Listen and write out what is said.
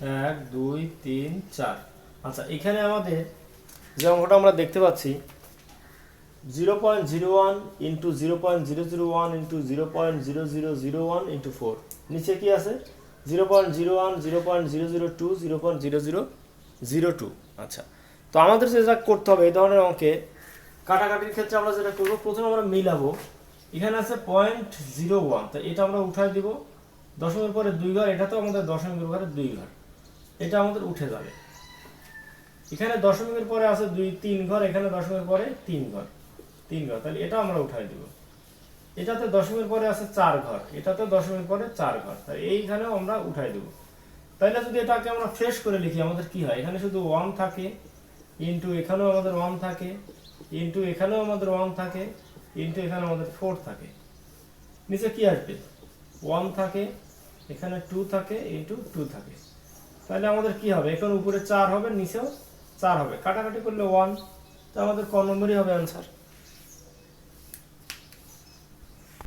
এক, দুই, তিন, চার। আচ্ছা এখানে আমাদের যে অঙ্কটা আমরা দেখতে পাচ্ছি zero point zero one into zero point zero zero one into zero point zero zero zero one into four নিচে কি আছে? Zero point zero one zero point zero zero two zero point zero zero zero two আচ্ছা তো আমাদের যেটা করতে হবে, এই ধরনের অঙ্কে কাটাকাটির ক্ষেত্রে আমরা যেটা করব, প্রথমে আমরা মিলাবো। এখানে আছে পয়েন্ট জিরো ওয়ান তো এটা আমরা উঠাই দিব। দশমের পরে দুই ঘর এটা তো আমাদের দশমিকের ঘরে দুই ঘর এটা আমাদের উঠে যাবে। এখানে দশমিকের পরে আছে দুই, তিন ঘর, এখানে দশমিকের পরে তিন ঘর। তিন ঘর, তাহলে এটা আমরা উঠাই দিব। এটাতে দশমিকের পরে আছে চার ঘর এটাতে দশমিকের পরে চার ঘর তাই এইখানেও আমরা উঠাই দেব। তাইলে যদি এটাকে আমরা ফ্রেশ করে লিখি, আমাদের কি হয়? এখানে শুধু ওয়ান থাকে ইন্টু এখানেও আমাদের ওয়ান থাকে ইন্টু এখানেও আমাদের ওয়ান থাকে ইন্টু এখানে আমাদের ফোর থাকে। নিচে কি আসবে? ওয়ান থাকে, এখানে টু থাকে ইন্টু টু থাকে। তাহলে আমাদের কি হবে? এখন উপরে চার হবে, নিচেও চার হবে। কাটাকাটি করলে ওয়ান তো আমাদের ক নম্বরই হবে অ্যান্সার